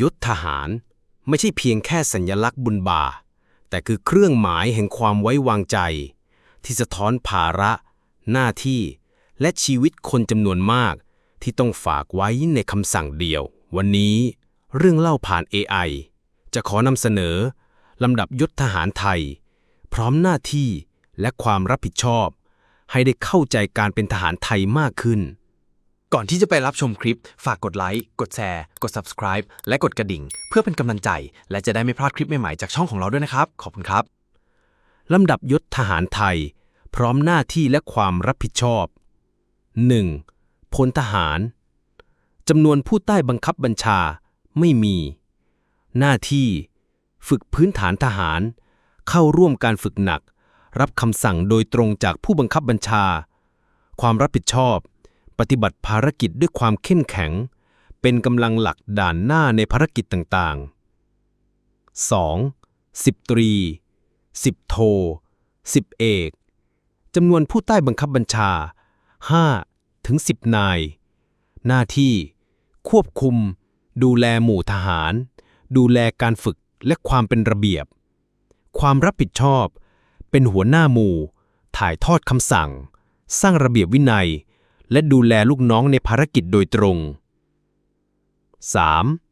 ยศทหาร ไม่ใช่เพียงแค่สัญลักษณ์บุญบา แต่คือเครื่องหมายแห่งความไว้วางใจ ที่สะท้อนภาระ หน้าที่ และชีวิตคนจำนวนมาก ที่ต้องฝากไว้ในคำสั่งเดียว วันนี้เรื่องเล่าผ่าน AI จะขอนำเสนอลำดับยศทหารไทย พร้อมหน้าที่และความรับผิดชอบ ให้ได้เข้าใจการเป็นทหารไทยมากขึ้น ก่อนที่จะไปรับชมคลิป ฝากกดไลค์ กดแชร์ กด subscribe และกดกระดิ่ง เพื่อเป็นกำลังใจ และจะได้ไม่พลาดคลิปใหม่ๆจากช่องของเราด้วยนะครับ ขอบคุณครับ ลำดับยศทหารไทย พร้อมหน้าที่และความรับผิดชอบ 1. พลทหารจำนวนผู้ใต้บังคับบัญชาไม่มี หน้าที่ ฝึกพื้นฐานทหาร เข้าร่วมการฝึกหนัก รับคำสั่งโดยตรงจากผู้บังคับบัญชา ความรับผิดชอบ ปฏิบัติภารกิจด้วยความเข้มแข็ง เป็นกำลังหลักด่านหน้าในภารกิจต่างๆ 2. สิบตรี สิบโท สิบเอกจำนวนผู้ใต้บังคับบัญชา 5 ถึง 10 นาย หน้าที่ ควบคุม ดูแลหมู่ทหาร ดูแลการฝึกและความเป็นระเบียบ ความรับผิดชอบ เป็นหัวหน้าหมู่ ถ่ายทอดคำสั่ง สร้างระเบียบวินัย และดูแลลูกน้องในภารกิจโดยตรง 3.